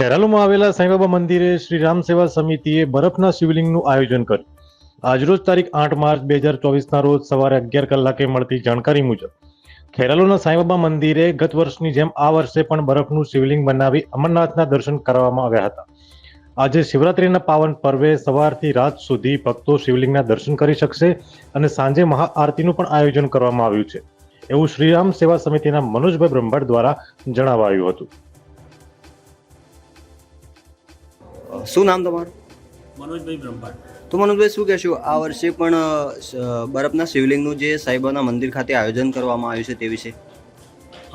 ખેરાલુમાં આવેલા સાંઈબાબા મંદિરે શ્રી રામ સેવા સમિતિએ બરફના શિવલિંગનું આયોજન કર્યું. આજરોજ તારીખ આઠ માર્ચ બે હજાર ચોવીસના રોજ સવારે અગિયાર કલાકે મળતી જાણકારી મુજબ, ખેરાલુના સાંઈબાબા મંદિરે ગત વર્ષની જેમ આ વર્ષે પણ બરફનું શિવલિંગ બનાવી અમરનાથના દર્શન કરવામાં આવ્યા હતા. આજે શિવરાત્રિના પાવન પર્વે સવારથી રાત સુધી ભક્તો શિવલિંગના દર્શન કરી શકશે અને સાંજે મહાઆરતીનું પણ આયોજન કરવામાં આવ્યું છે. એવું શ્રીરામ સેવા સમિતિના મનોજભાઈ બ્રહ્મભટ્ટ દ્વારા જણાવાયું હતું. શું નામ તમારું? મનોજભાઈ બ્રહ્માંડ. તો મનોજભાઈ શું કહેશો? આ વર્ષે પણ બરફના શિવલિંગનું જે સાઈબાના મંદિર ખાતે આયોજન કરવામાં આવ્યું છે તે વિશે?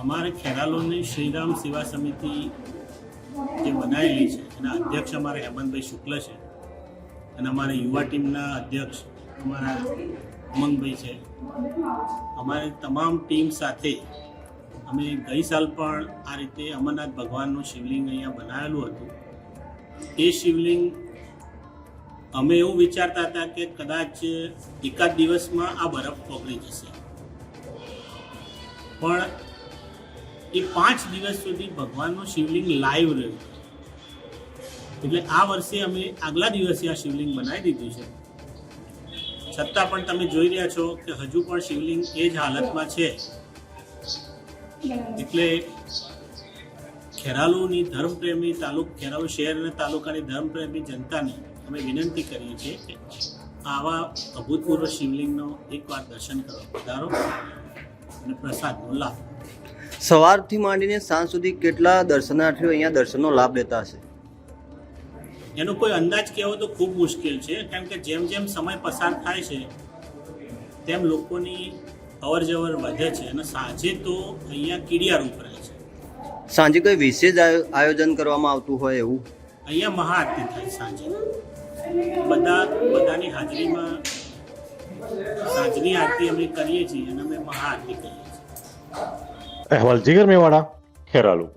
અમારે ખેરાલોની શ્રીરામ સેવા સમિતિ જે બનાવેલી છે એના અધ્યક્ષ અમારે હેમંતભાઈ શુક્લ છે. અને અમારા યુવા ટીમના અધ્યક્ષ અમારા ઉમંગભાઈ છે. અમારી તમામ ટીમ સાથે અમે ગઈ સાલ પણ આ રીતે અમરનાથ ભગવાનનું શિવલિંગ અહીંયા બનાવેલું હતું. એ શિવલિંગ અમે એવું વિચારતા હતા કે કદાચ એકાદ દિવસમાં આ બરફ ઓગળી જશે. પણ એ પાંચ દિવસ સુધી ભગવાનનું શિવલિંગ લાઈવ રહ્યું. એટલે આ વર્ષે અમે આગલા દિવસે આ શિવલિંગ બનાવી દીધું છે. છતાં પણ તમે જોઈ રહ્યા છો કે હજુ પણ શિવલિંગ એ જ હાલતમાં છે. એટલે ખેરાલુની ધર્મપ્રેમી તાલુક ખેરાલુ શહેર અને તાલુકાની ધર્મપ્રેમી જનતાને અમે વિનંતી કરીએ છીએ કે આવા અભૂતપૂર્વ શિવલિંગનો એકવાર દર્શન કરો પધારો અને પ્રસાદનો લાભ. સવારથી માંડીને સાંજ સુધી કેટલા દર્શનાર્થીઓ અહીંયા દર્શનનો લાભ લેતા હશે? એનો કોઈ અંદાજ કહેવો તો ખૂબ મુશ્કેલ છે કેમ કે જેમ જેમ સમય પસાર થાય છે તેમ લોકોની અવર જવર વધે છે અને સાંજે તો અહીંયા કીડિયારૂપ રહે છે. સાંજે કોઈ વિશેષ આયો- આયોજન કરવામાં આવતું હોય એવું? અહીંયા મહાઆરતી થાય સાંજે. બધા બધાની હાજરીમાં સાંજની આરતી અમે કરીએ છીએ અને અમે મહાઆરતી કરીએ છીએ. અહેવાલ જીગર મેવાડા ખેરાલુ.